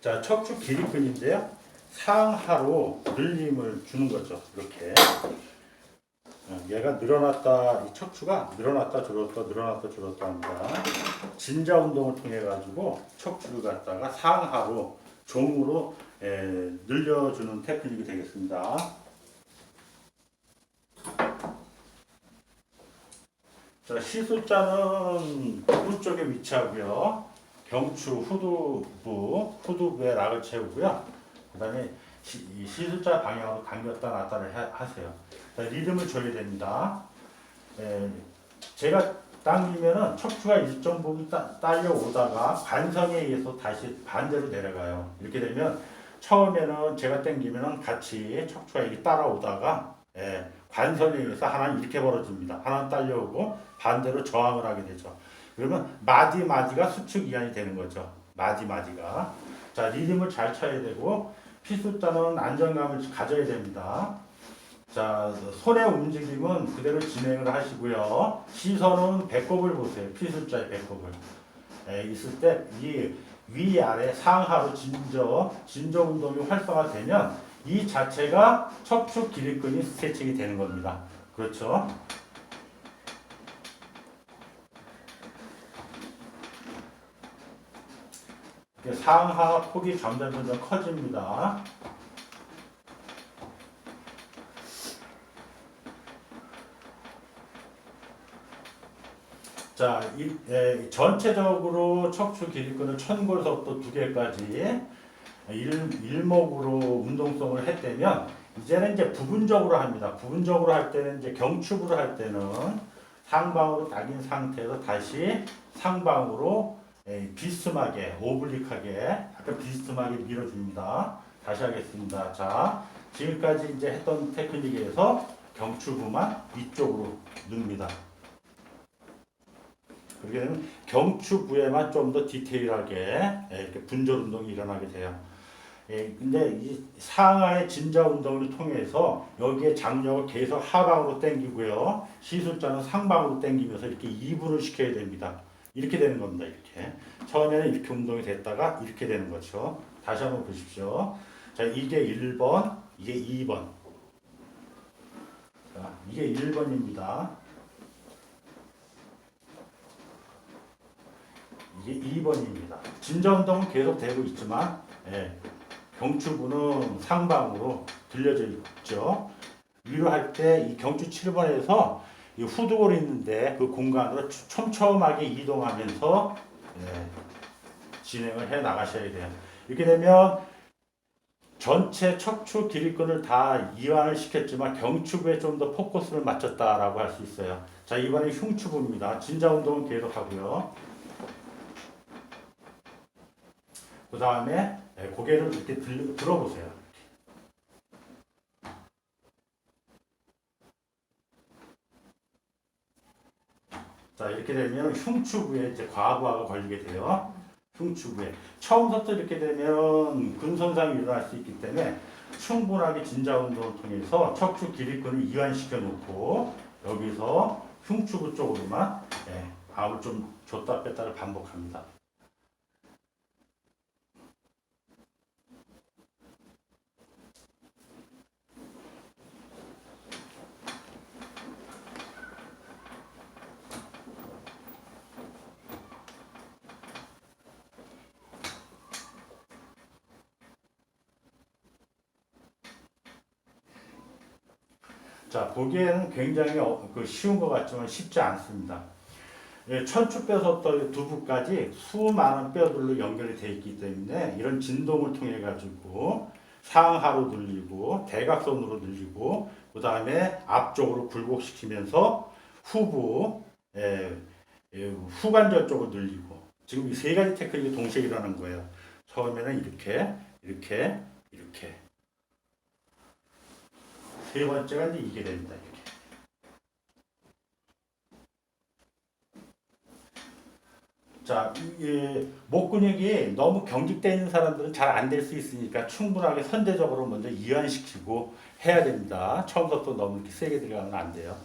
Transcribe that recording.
자, 척추 길이끈인데요. 상하로 늘림을 주는 거죠. 이렇게. 어, 얘가 늘어났다, 이 척추가 늘어났다 줄었다 늘어났다 줄었다 합니다. 진자 운동을 통해 가지고 척추를 갖다가 상하로 종으로 에, 늘려주는 테크닉이 되겠습니다. 자, 시술자는 부분 쪽에 위치하고요. 경추 후두부, 후두부에 락을 채우고요. 그 다음에 시술자 방향으로 당겼다 놨다를 해- 하세요. 자, 리듬을 줘야 됩니다. 에, 제가 당기면은 척추가 일정 부분 따- 딸려오다가 관성에 의해서 다시 반대로 내려가요. 이렇게 되면 처음에는 제가 당기면은 같이 척추가 이렇게 따라오다가 예, 관성에 의해서 하나는 이렇게 벌어집니다. 하나는 딸려오고 반대로 저항을 하게 되죠. 그러면 마디 마디가 수축 이완이 되는 거죠. 마디 마디가 자 리듬을 잘 쳐야 되고 피숫자는 안정감을 가져야 됩니다. 자 손의 움직임은 그대로 진행을 하시고요. 시선은 배꼽을 보세요. 피숫자의 배꼽을 에, 있을 때 이 위아래 상하로 진저 진저 운동이 활성화되면 이 자체가 척추 기립근이 스트레칭이 되는 겁니다. 그렇죠? 이렇게 상하 폭이 점점 점점 커집니다. 자, 이, 에, 전체적으로 척추 기립근을 천골서부터 두 개까지 일, 일목으로 운동성을 했다면 이제는 이제 부분적으로 합니다. 부분적으로 할 때는 이제 경축으로 할 때는 상방으로 당긴 상태에서 다시 상방으로 에, 비스듬하게 오블릭하게 약간 비스듬하게 밀어줍니다. 다시 하겠습니다. 자, 지금까지 이제 했던 테크닉에서 경추부만 위쪽으로 넣습니다. 그렇게 되면 경추부에만 좀 더 디테일하게 예, 이렇게 분절 운동이 일어나게 돼요. 예, 근데 이 상하의 진자 운동을 통해서 여기에 장력을 계속 하방으로 당기고요. 시술자는 상방으로 당기면서 이렇게 이분을 시켜야 됩니다. 이렇게 되는 겁니다. 이렇게 처음에는 이렇게 운동이 됐다가 이렇게 되는 거죠. 다시 한번 보십시오. 자, 이게 1번, 이게 2번. 자, 이게 1번입니다. 이게 2번입니다. 진자 운동은 계속 되고 있지만 예, 경추부는 상방으로 들려져 있죠. 위로 할 때 이 경추 7번에서 이 후두골이 있는데 그 공간으로 초- 촘촘하게 이동하면서 예, 진행을 해 나가셔야 돼요. 이렇게 되면 전체 척추 기립근을 다 이완을 시켰지만 경추부에 좀 더 포커스를 맞췄다라고 할 수 있어요. 자 이번에 흉추부입니다. 진자 운동은 계속 하고요. 그 다음에 고개를 이렇게 들, 들어보세요. 자 이렇게 되면 흉추부에 이제 과부하가 걸리게 돼요. 흉추부에 처음부터 이렇게 되면 근손상이 일어날 수 있기 때문에 충분하게 진자 운동을 통해서 척추 기립근을 이완시켜 놓고 여기서 흉추부 쪽으로만 예, 압을 좀 줬다 뺐다를 반복합니다. 자, 보기에는 굉장히 어, 그 쉬운 것 같지만 쉽지 않습니다. 예, 천추뼈부터 두부까지 수많은 뼈들로 연결이 되어 있기 때문에 이런 진동을 통해 가지고 상하로 늘리고 대각선으로 늘리고 그 다음에 앞쪽으로 굴곡시키면서 후부 예, 예, 후관절 쪽으로 늘리고 지금 이 세 가지 테크닉이 동시에 일어나는 거예요. 처음에는 이렇게 이렇게 이렇게 세 번째가 이제 이게 됩니다. 이렇게. 자, 이목 근육이 너무 경직되어 있는 사람들은 잘 안 될 수 있으니까 충분하게 선제적으로 먼저 이완시키고 해야 됩니다. 처음부터 너무 이렇게 세게 들어가면 안 돼요.